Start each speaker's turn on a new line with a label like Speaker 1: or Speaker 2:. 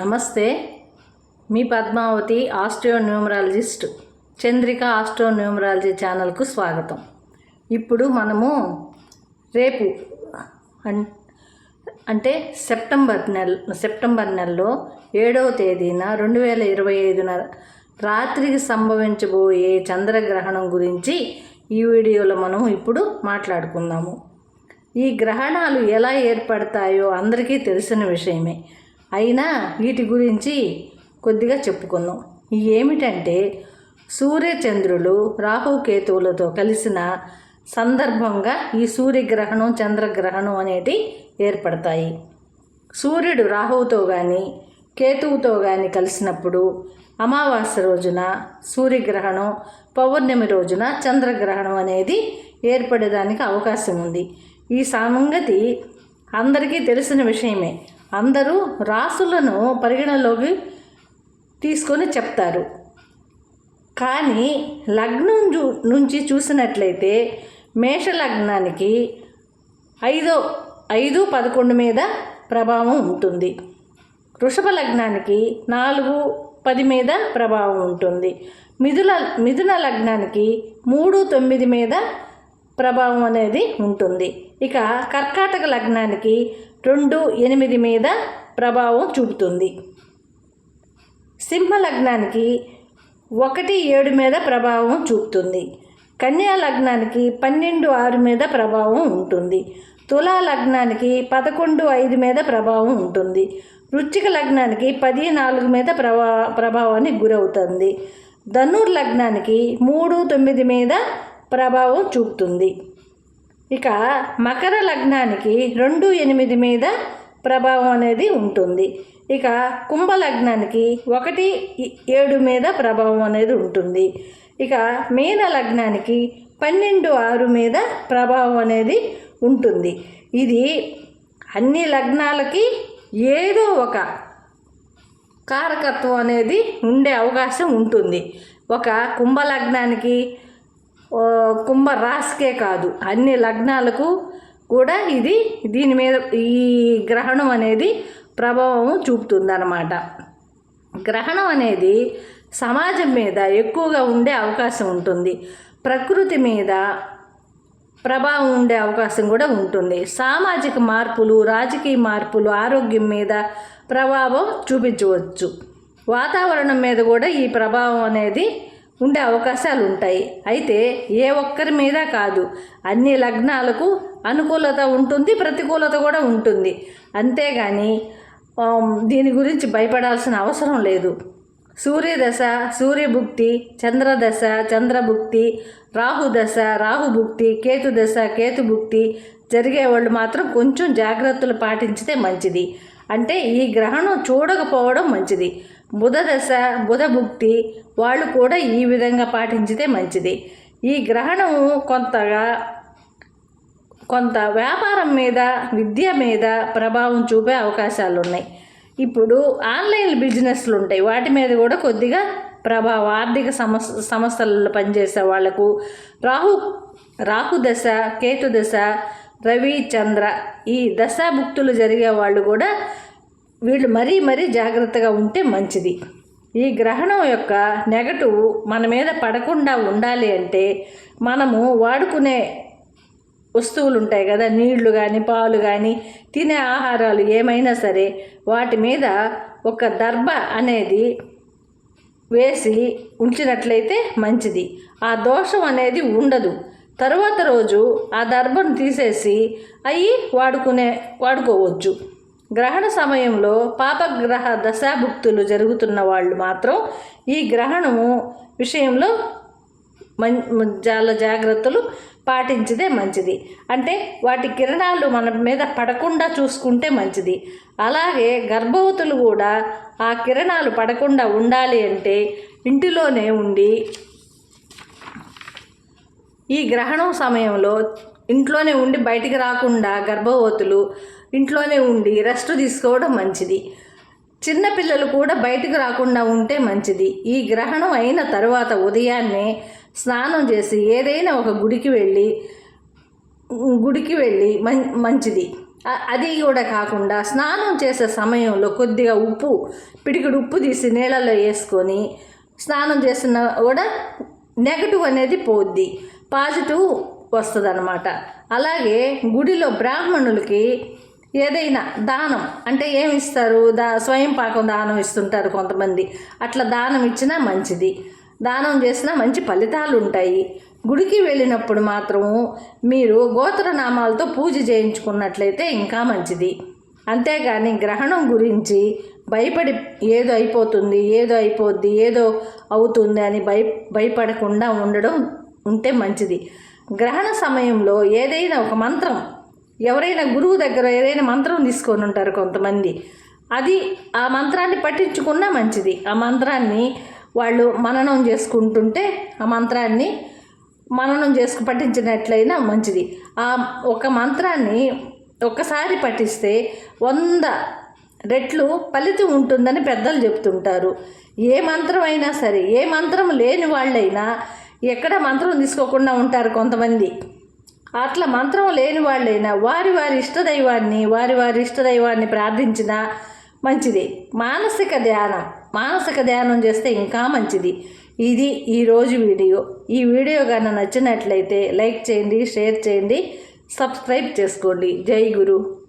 Speaker 1: నమస్తే. మీ Padmavati astro numerologist Chandrika astro numerology ఛానల్కు స్వాగతం. ఇప్పుడు మనము రేపు అంటే సెప్టెంబర్ నెల సెప్టెంబర్ నెలలో ఏడవ తేదీన రెండు వేల ఇరవై ఐదున రాత్రికి సంభవించబోయే చంద్రగ్రహణం గురించి ఈ వీడియోలో మనం ఇప్పుడు మాట్లాడుకుందాము. ఈ గ్రహణాలు ఎలా ఏర్పడతాయో అందరికీ తెలిసిన విషయమే. అయినా వీటి గురించి కొద్దిగా చెప్పుకుందాం. ఏమిటంటే సూర్యచంద్రులు రాహుకేతువులతో కలిసిన సందర్భంగా ఈ సూర్యగ్రహణం చంద్రగ్రహణం అనేది ఏర్పడతాయి. సూర్యుడు రాహువుతో కానీ కేతువుతో కానీ కలిసినప్పుడు అమావాస్య రోజున సూర్యగ్రహణం పౌర్ణమి రోజున చంద్రగ్రహణం అనేది ఏర్పడేదానికి అవకాశం ఉంది. ఈ సంగతి అందరికీ తెలిసిన విషయమే. అందరూ రాసులను పరిగణలోకి తీసుకొని చెప్తారు. కానీ లగ్నం చూ- నుంచి చూసినట్లయితే మేష లగ్నానికి ఐదో ఐదు పదకొండు మీద ప్రభావం ఉంటుంది. వృషభ లగ్నానికి నాలుగు పది మీద ప్రభావం ఉంటుంది. మిథుల మిథున లగ్నానికి మూడు తొమ్మిది మీద ప్రభావం అనేది ఉంటుంది. ఇక కర్కాటక లగ్నానికి రెండు ఎనిమిది మీద ప్రభావం చూపుతుంది. సింహ లగ్నానికి ఒకటి ఏడు మీద ప్రభావం చూపుతుంది. కన్యా లగ్నానికి పన్నెండు ఆరు మీద ప్రభావం ఉంటుంది. తులా లగ్నానికి పదకొండు ఐదు మీద ప్రభావం ఉంటుంది. వృచ్చిక లగ్నానికి పది నాలుగు మీద ప్రభా ప్రభావానికి గురవుతుంది. ధనుర్ లగ్నానికి మూడు తొమ్మిది మీద ప్రభావం చూపుతుంది. ఇక మకర లగ్నానికి రెండు ఎనిమిది మీద ప్రభావం అనేది ఉంటుంది. ఇక కుంభ లగ్నానికి ఒకటి ఏడు మీద ప్రభావం అనేది ఉంటుంది. ఇక మీన లగ్నానికి పన్నెండు ఆరు మీద ప్రభావం అనేది ఉంటుంది. ఇది అన్ని లగ్నాలకి ఏదో ఒక కారకత్వం అనేది ఉండే అవకాశం ఉంటుంది. ఒక కుంభ లగ్నానికి కుంభ రాశికే కాదు అన్ని లగ్నాలకు కూడా ఇది దీని మీద ఈ గ్రహణం అనేది ప్రభావం చూపుతుందన్నమాట. గ్రహణం అనేది సమాజం మీద ఎక్కువగా ఉండే అవకాశం ఉంటుంది. ప్రకృతి మీద ప్రభావం ఉండే అవకాశం కూడా ఉంటుంది. సామాజిక మార్పులు రాజకీయ మార్పులు ఆరోగ్యం మీద ప్రభావం చూపించవచ్చు. వాతావరణం మీద కూడా ఈ ప్రభావం అనేది ఉండే అవకాశాలు ఉంటాయి అయితే ఏ ఒక్కరి మీద కాదు అన్ని లగ్నాలకు అనుకూలత ఉంటుంది ప్రతికూలత కూడా ఉంటుంది. అంతేగాని దీని గురించి భయపడాల్సిన అవసరం లేదు. సూర్యదశ సూర్యభుక్తి చంద్రదశ చంద్రభుక్తి రాహుదశ రాహుభుక్తి కేతుదశ కేతుభుక్తి జరిగే వాళ్ళు మాత్రం కొంచెం జాగ్రత్తలు పాటించితే మంచిది. అంటే ఈ గ్రహణం చూడకపోవడం మంచిది. బుధ దశ బుధభుక్తి వాళ్ళు కూడా ఈ విధంగా పాటించితే మంచిది. ఈ గ్రహణము కొంతగా కొంత వ్యాపారం మీద విద్య మీద ప్రభావం చూపే అవకాశాలు ఉన్నాయి ఇప్పుడు ఆన్లైన్ బిజినెస్లు ఉంటాయి. వాటి మీద కూడా కొద్దిగా ప్రభావం ఆర్థిక సమస్ సంస్థలలో పనిచేసే వాళ్ళకు రాహు రాహు దశ కేతు దశ రవి చంద్ర ఈ దశాభుక్తులు జరిగే వాళ్ళు కూడా వీళ్ళు మరీ మరీ జాగ్రత్తగా ఉంటే మంచిది. ఈ గ్రహణం యొక్క నెగటివ్ మన మీద పడకుండా ఉండాలి అంటే మనము వాడుకునే వస్తువులు ఉంటాయి కదా నీళ్ళు కానీ పాలు కానీ తినే ఆహారాలు ఏమైనా సరే వాటి మీద ఒక దర్భ అనేది వేసి ఉంచినట్లయితే మంచిది. ఆ దోషం అనేది ఉండదు. తరువాత రోజు ఆ దర్భను తీసేసి అవి వాడుకునే వాడుకోవచ్చు. గ్రహణ సమయంలో పాపగ్రహ దశాభుక్తులు జరుగుతున్న వాళ్ళు మాత్రం ఈ గ్రహణము విషయంలో మం చాలా జాగ్రత్తలు పాటించితే మంచిది. అంటే వాటి కిరణాలు మన మీద పడకుండా చూసుకుంటే మంచిది. అలాగే గర్భవతులు కూడా ఆ కిరణాలు పడకుండా ఉండాలి అంటే ఇంటిలోనే ఉండి ఈ గ్రహణం సమయంలో ఇంట్లోనే ఉండి బయటికి రాకుండా గర్భవతులు ఇంట్లోనే ఉండి రెస్ట్ తీసుకోవడం మంచిది. చిన్నపిల్లలు కూడా బయటకు రాకుండా ఉంటే మంచిది. ఈ గ్రహణం అయిన తర్వాత ఉదయాన్నే స్నానం చేసి ఏదైనా ఒక గుడికి వెళ్ళి గుడికి వెళ్ళి మం మంచిది. అది కూడా కాకుండా స్నానం చేసే సమయంలో కొద్దిగా ఉప్పు పిడికిడు ఉప్పు తీసి నీళ్ళలో వేసుకొని స్నానం చేసిన కూడా నెగటివ్ అనేది పోద్ది. పాజిటివ్ వస్తుంది అనమాట అలాగే గుడిలో బ్రాహ్మణులకి ఏదైనా దానం అంటే ఏమి ఇస్తారు దా స్వయం పాకం దానం ఇస్తుంటారు కొంతమంది. అట్లా దానం ఇచ్చినా మంచిది. దానం చేసినా మంచి ఫలితాలు ఉంటాయి. గుడికి వెళ్ళినప్పుడు మాత్రము మీరు గోత్రనామాలతో పూజ చేయించుకున్నట్లయితే ఇంకా మంచిది. అంతేగాని గ్రహణం గురించి భయపడి ఏదో అయిపోతుంది ఏదో అయిపోద్ది ఏదో అవుతుంది అని భయ భయపడకుండా ఉండడం ఉంటే మంచిది. గ్రహణ సమయంలో ఏదైనా ఒక మంత్రం ఎవరైనా గురువు దగ్గర ఏదైనా మంత్రం తీసుకొని ఉంటారు కొంతమంది. అది ఆ మంత్రాన్ని పట్టించుకున్నా మంచిది. ఆ మంత్రాన్ని వాళ్ళు మననం చేసుకుంటుంటే ఆ మంత్రాన్ని మననం చేసుకు పఠించినట్లయినా మంచిది. ఆ ఒక మంత్రాన్ని ఒక్కసారి పఠిస్తే వంద రెట్లు ఫలితం ఉంటుందని పెద్దలు చెప్తుంటారు. ఏ మంత్రం అయినా సరే ఏ మంత్రం లేని వాళ్ళైనా ఎక్కడ మంత్రం తీసుకోకుండా ఉంటారు కొంతమంది. అట్లా మంత్రం లేని వాళ్ళైనా వారి వారి ఇష్టదైవాన్ని వారి వారి ఇష్టదైవాన్ని ప్రార్థించినా మంచిది. మానసిక ధ్యానం మానసిక ధ్యానం చేస్తే ఇంకా మంచిది. ఇది ఈరోజు వీడియో. ఈ వీడియో కానీ నచ్చినట్లయితే లైక్ చేయండి షేర్ చేయండి సబ్స్క్రైబ్ చేసుకోండి. జై గురు.